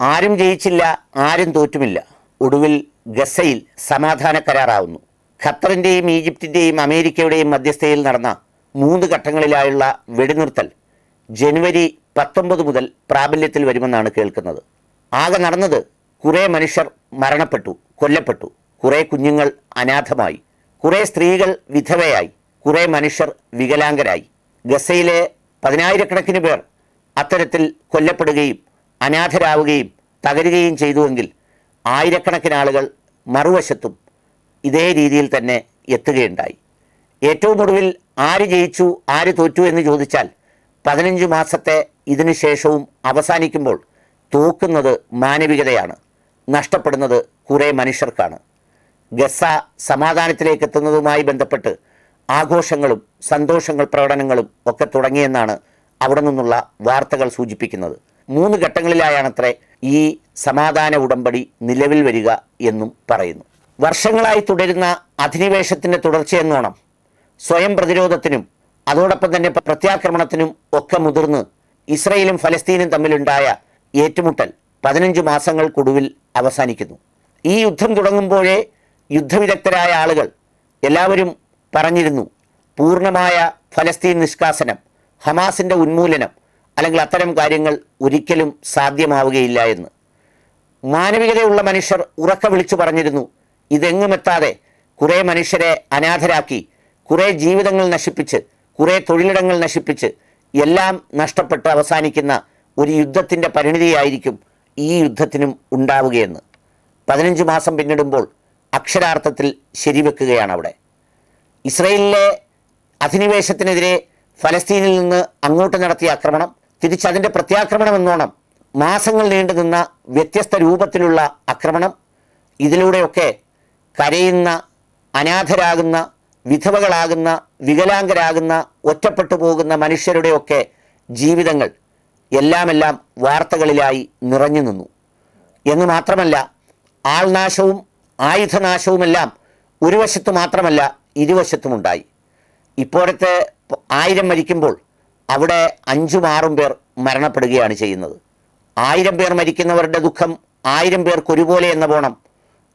ആരും ജയിച്ചില്ല ആരും തോറ്റുമില്ല. ഒടുവിൽ ഗസയിൽ സമാധാന കരാറാവുന്നു. ഖത്തറിന്റെയും ഈജിപ്തിന്റെയും അമേരിക്കയുടെയും മധ്യസ്ഥയിൽ നടന്ന മൂന്ന് ഘട്ടങ്ങളിലായുള്ള വെടിനിർത്തൽ ജനുവരി പത്തൊമ്പത് മുതൽ പ്രാബല്യത്തിൽ വരുമെന്നാണ് കേൾക്കുന്നത്. ആകെ നടന്നത് കുറേ മനുഷ്യർ മരണപ്പെട്ടു കൊല്ലപ്പെട്ടു. കുറേ കുഞ്ഞുങ്ങൾ അനാഥമായി. കുറേ സ്ത്രീകൾ വിധവയായി. കുറേ മനുഷ്യർ വികലാംഗരായി. ഗസയിലെ പതിനായിരക്കണക്കിന് പേർ അത്തരത്തിൽ കൊല്ലപ്പെടുകയും അനാഥരാവുകയും തകരുകയും ചെയ്തുവെങ്കിൽ ആയിരക്കണക്കിന് ആളുകൾ മറുവശത്തും ഇതേ രീതിയിൽ തന്നെ എത്തുകയുണ്ടായി. ഏറ്റവും ഒടുവിൽ ആര് ജയിച്ചു ആര് തോറ്റു എന്ന് ചോദിച്ചാൽ പതിനഞ്ച് മാസത്തെ ഇതിനു ശേഷവും അവസാനിക്കുമ്പോൾ തോക്കുന്നത് മാനവികതയാണ്. നഷ്ടപ്പെടുന്നത് കുറേ മനുഷ്യർക്കാണ്. ഗസ സമാധാനത്തിലേക്ക് എത്തുന്നതുമായി ബന്ധപ്പെട്ട് ആഘോഷങ്ങളും സന്തോഷങ്ങൾ പ്രകടനങ്ങളും ഒക്കെ തുടങ്ങിയെന്നാണ് അവിടെ നിന്നുള്ള വാർത്തകൾ സൂചിപ്പിക്കുന്നത്. മൂന്ന് ഘട്ടങ്ങളിലായാണത്രേ ഈ സമാധാന ഉടമ്പടി നിലവിൽ വരിക എന്നും പറയുന്നു. വർഷങ്ങളായി തുടരുന്ന അധിനിവേശത്തിന്റെ തുടർച്ചയെന്നോണം സ്വയം പ്രതിരോധത്തിനും അതോടൊപ്പം തന്നെ പ്രത്യാക്രമണത്തിനും ഒക്കെ മുതിർന്ന് ഇസ്രയേലും ഫലസ്തീനും തമ്മിലുണ്ടായ ഏറ്റുമുട്ടൽ പതിനഞ്ച് മാസങ്ങൾക്കൊടുവിൽ അവസാനിക്കുന്നു. ഈ യുദ്ധം തുടങ്ങുമ്പോഴേ യുദ്ധവിദഗ്ധരായ ആളുകൾ എല്ലാവരും പറഞ്ഞിരുന്നു പൂർണമായ ഫലസ്തീൻ നിഷ്കാസനം ഹമാസിന്റെ ഉന്മൂലനം അല്ലെങ്കിൽ അത്തരം കാര്യങ്ങൾ ഒരിക്കലും സാധ്യമാവുകയില്ല എന്ന്. മാനവികതയുള്ള മനുഷ്യർ ഉറക്ക വിളിച്ചു പറഞ്ഞിരുന്നു ഇതെങ്ങുമെത്താതെ കുറേ മനുഷ്യരെ അനാഥരാക്കി കുറേ ജീവിതങ്ങൾ നശിപ്പിച്ച് കുറേ തൊഴിലിടങ്ങൾ നശിപ്പിച്ച് എല്ലാം നഷ്ടപ്പെട്ട് അവസാനിക്കുന്ന ഒരു യുദ്ധത്തിന്റെ പരിണിതിയായിരിക്കും ഈ യുദ്ധത്തിനും ഉണ്ടാവുകയെന്ന്. പതിനഞ്ച് മാസം പിന്നിടുമ്പോൾ അക്ഷരാർത്ഥത്തിൽ ശരിവെക്കുകയാണ് അവിടെ. ഇസ്രയേലിലെ അധിനിവേശത്തിനെതിരെ ഫലസ്തീനിൽ നിന്ന് അങ്ങോട്ട് നടത്തിയ ആക്രമണം തിരിച്ചതിന്റെ പ്രത്യാക്രമണം എന്നോണം മാസങ്ങൾ നീണ്ടു നിന്ന വ്യത്യസ്ത രൂപത്തിലുള്ള ആക്രമണം ഇതിലൂടെയൊക്കെ കരയുന്ന അനാഥരാകുന്ന വിധവകളാകുന്ന വികലാംഗരാകുന്ന ഒറ്റപ്പെട്ടു പോകുന്ന മനുഷ്യരുടെയൊക്കെ ജീവിതങ്ങൾ എല്ലാമെല്ലാം വാർത്തകളിലായി നിറഞ്ഞു നിന്നു. എന്ന് മാത്രമല്ല ആൾനാശവും ആയുധനാശവുമെല്ലാം ഒരു വശത്തു മാത്രമല്ല ഇരുവശത്തുമുണ്ടായി. ഇപ്പോഴത്തെ ആയിരം മരിക്കുമ്പോൾ അവിടെ അഞ്ചും ആറും പേർ മരണപ്പെടുകയാണ് ചെയ്യുന്നത്. ആയിരം പേർ മരിക്കുന്നവരുടെ ദുഃഖം ആയിരം പേർക്ക് ഒരുപോലെ എന്ന പോണം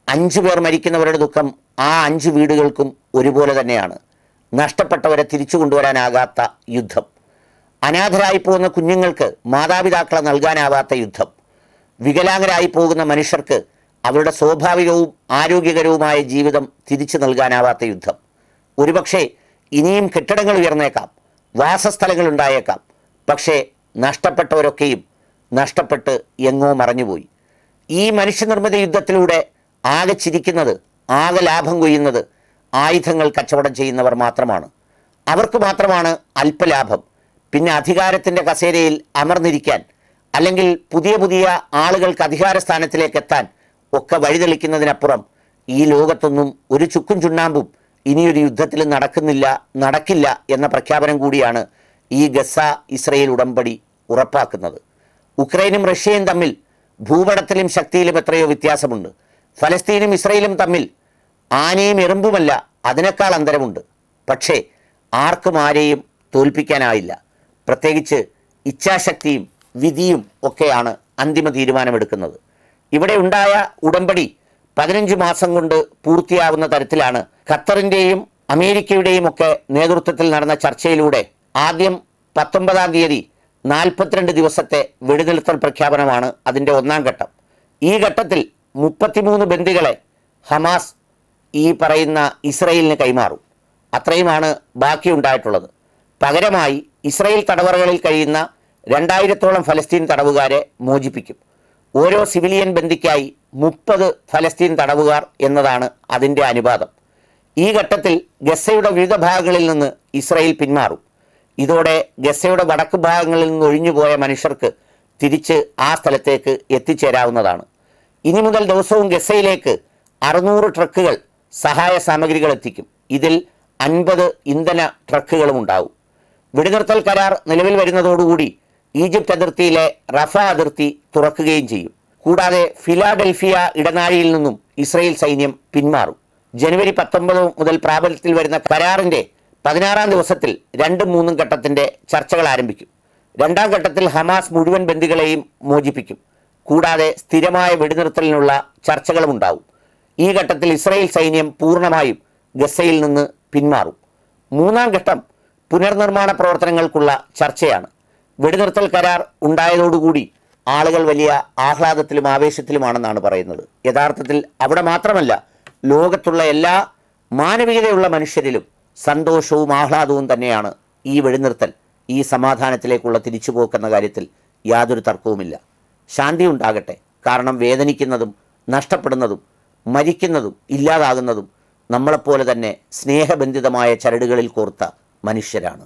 അഞ്ചു പേർ മരിക്കുന്നവരുടെ ദുഃഖം ആ അഞ്ച് വീടുകൾക്കും ഒരുപോലെ തന്നെയാണ്. നഷ്ടപ്പെട്ടവരെ തിരിച്ചു കൊണ്ടുവരാനാകാത്ത യുദ്ധം. അനാഥരായി പോകുന്ന കുഞ്ഞുങ്ങൾക്ക് മാതാപിതാക്കളെ നൽകാനാവാത്ത യുദ്ധം. വികലാംഗരായി പോകുന്ന മനുഷ്യർക്ക് അവരുടെ സ്വാഭാവികവും ആരോഗ്യകരവുമായ ജീവിതം തിരിച്ചു നൽകാനാവാത്ത യുദ്ധം. ഒരുപക്ഷെ ഇനിയും കെട്ടിടങ്ങൾ ഉയർന്നേക്കാം. വാസസ്ഥലങ്ങൾ ഉണ്ടായേക്കാം പക്ഷേ നഷ്ടപ്പെട്ടവരൊക്കെയും നഷ്ടപ്പെട്ട് എങ്ങോ മറഞ്ഞുപോയി. ഈ മനുഷ്യനിർമ്മിത യുദ്ധത്തിലൂടെ ആകെ ചിരിക്കുന്നത് ആകെ ലാഭം കൊയ്യുന്നത് ആയുധങ്ങൾ കച്ചവടം ചെയ്യുന്നവർ മാത്രമാണ്. അവർക്ക് മാത്രമാണ് അല്പലാഭം. പിന്നെ അധികാരത്തിന്റെ കസേരയിൽ അമർന്നിരിക്കാൻ അല്ലെങ്കിൽ പുതിയ പുതിയ ആളുകൾക്ക് അധികാര സ്ഥാനത്തിലേക്ക് എത്താൻ ഒക്കെ വഴിതെളിക്കുന്നതിനപ്പുറം ഈ ലോകത്തൊന്നും ഒരു ചുക്കും ചുണ്ണാമ്പും ഇനിയൊരു യുദ്ധത്തിൽ നടക്കുന്നില്ല നടക്കില്ല എന്ന പ്രഖ്യാപനം കൂടിയാണ് ഈ ഗസ ഇസ്രയേൽ ഉടമ്പടി ഉറപ്പാക്കുന്നത്. ഉക്രൈനും റഷ്യയും തമ്മിൽ ഭൂപടത്തിലും ശക്തിയിലും എത്രയോ വ്യത്യാസമുണ്ട്. ഫലസ്തീനും ഇസ്രയേലും തമ്മിൽ ആനയും എറുമ്പുമല്ല അതിനേക്കാൾ അന്തരമുണ്ട്. പക്ഷേ ആർക്കും ആരെയും തോൽപ്പിക്കാനായില്ല. പ്രത്യേകിച്ച് ഇച്ഛാശക്തിയും വിധിയും ഒക്കെയാണ് അന്തിമ തീരുമാനമെടുക്കുന്നത്. ഇവിടെ ഉണ്ടായ ഉടമ്പടി പതിനഞ്ച് മാസം കൊണ്ട് പൂർത്തിയാവുന്ന തരത്തിലാണ് ഖത്തറിന്റെയും അമേരിക്കയുടെയും ഒക്കെ നേതൃത്വത്തിൽ നടന്ന ചർച്ചയിലൂടെ ആദ്യം പത്തൊമ്പതാം തീയതി നാൽപ്പത്തിരണ്ട് ദിവസത്തെ വെടിനിർത്തൽ പ്രഖ്യാപനമാണ് അതിന്റെ ഒന്നാം ഘട്ടം. ഈ ഘട്ടത്തിൽ മുപ്പത്തിമൂന്ന് ബന്ദികളെ ഹമാസ് ഈ പറയുന്ന ഇസ്രയേലിന് കൈമാറും. അത്രയുമാണ് ബാക്കിയുണ്ടായിട്ടുള്ളത് പകരമായി ഇസ്രയേൽ തടവറകളിൽ കഴിയുന്ന രണ്ടായിരത്തോളം ഫലസ്തീൻ തടവുകാരെ മോചിപ്പിക്കും. ഓരോ സിവിലിയൻ ബന്ദിക്കായി മുപ്പത് ഫലസ്തീൻ തടവുകാർ എന്നതാണ് അതിന്റെ അനുപാതം. ഈ ഘട്ടത്തിൽ ഗസയുടെ വിവിധ ഭാഗങ്ങളിൽ നിന്ന് ഇസ്രയേൽ പിന്മാറും. ഇതോടെ ഗസയുടെ വടക്ക് ഭാഗങ്ങളിൽ നിന്ന് ഒഴിഞ്ഞുപോയ മനുഷ്യർക്ക് തിരിച്ച് ആ സ്ഥലത്തേക്ക് എത്തിച്ചേരാവുന്നതാണ്. ഇനി മുതൽ ദിവസവും ഗസയിലേക്ക് അറുന്നൂറ് ട്രക്കുകൾ സഹായ സാമഗ്രികൾ എത്തിക്കും. ഇതിൽ അൻപത് ഇന്ധന ട്രക്കുകളും ഉണ്ടാവും. വെടിനിർത്തൽ കരാർ നിലവിൽ വരുന്നതോടുകൂടി ഈജിപ്ത് അതിർത്തിയിലെ റഫ അതിർത്തി തുറക്കുകയും ചെയ്യും. കൂടാതെ ഫിലാഡൽഫിയ ഇടനാഴിയിൽ നിന്നും ഇസ്രയേൽ സൈന്യം പിന്മാറും. ജനുവരി പത്തൊമ്പത് മുതൽ പ്രാബല്യത്തിൽ വരുന്ന കരാറിന്റെ പതിനാറാം ദിവസത്തിൽ രണ്ടും മൂന്നും ഘട്ടത്തിന്റെ ചർച്ചകൾ ആരംഭിക്കും. രണ്ടാം ഘട്ടത്തിൽ ഹമാസ് മുഴുവൻ ബന്ദികളെയും മോചിപ്പിക്കും. കൂടാതെ സ്ഥിരമായ വെടിനിർത്തലിനുള്ള ചർച്ചകളും ഉണ്ടാവും. ഈ ഘട്ടത്തിൽ ഇസ്രായേൽ സൈന്യം പൂർണമായും ഗസയിൽ നിന്ന് പിന്മാറും. മൂന്നാം ഘട്ടം പുനർനിർമ്മാണ പ്രവർത്തനങ്ങൾക്കുള്ള ചർച്ചയാണ്. വെടിനിർത്തൽ കരാർ ഉണ്ടായതോടുകൂടി ആളുകൾ വലിയ ആഹ്ലാദത്തിലും ആവേശത്തിലുമാണെന്നാണ് പറയുന്നത്. യഥാർത്ഥത്തിൽ അവിടെ മാത്രമല്ല ലോകത്തുള്ള എല്ലാ മാനവികതയുള്ള മനുഷ്യരിലും സന്തോഷവും ആഹ്ലാദവും തന്നെയാണ് ഈ വെടിനിർത്തൽ ഈ സമാധാനത്തിലേക്കുള്ള തിരിച്ചുപോക്കെന്ന കാര്യത്തിൽ യാതൊരു തർക്കവുമില്ല. ശാന്തി ഉണ്ടാകട്ടെ കാരണം വേദനിക്കുന്നതും നഷ്ടപ്പെടുന്നതും മരിക്കുന്നതും ഇല്ലാതാകുന്നതും നമ്മളെപ്പോലെ തന്നെ സ്നേഹബന്ധിതമായ ചരടുകളിൽ കോർത്ത മനുഷ്യരാണ്.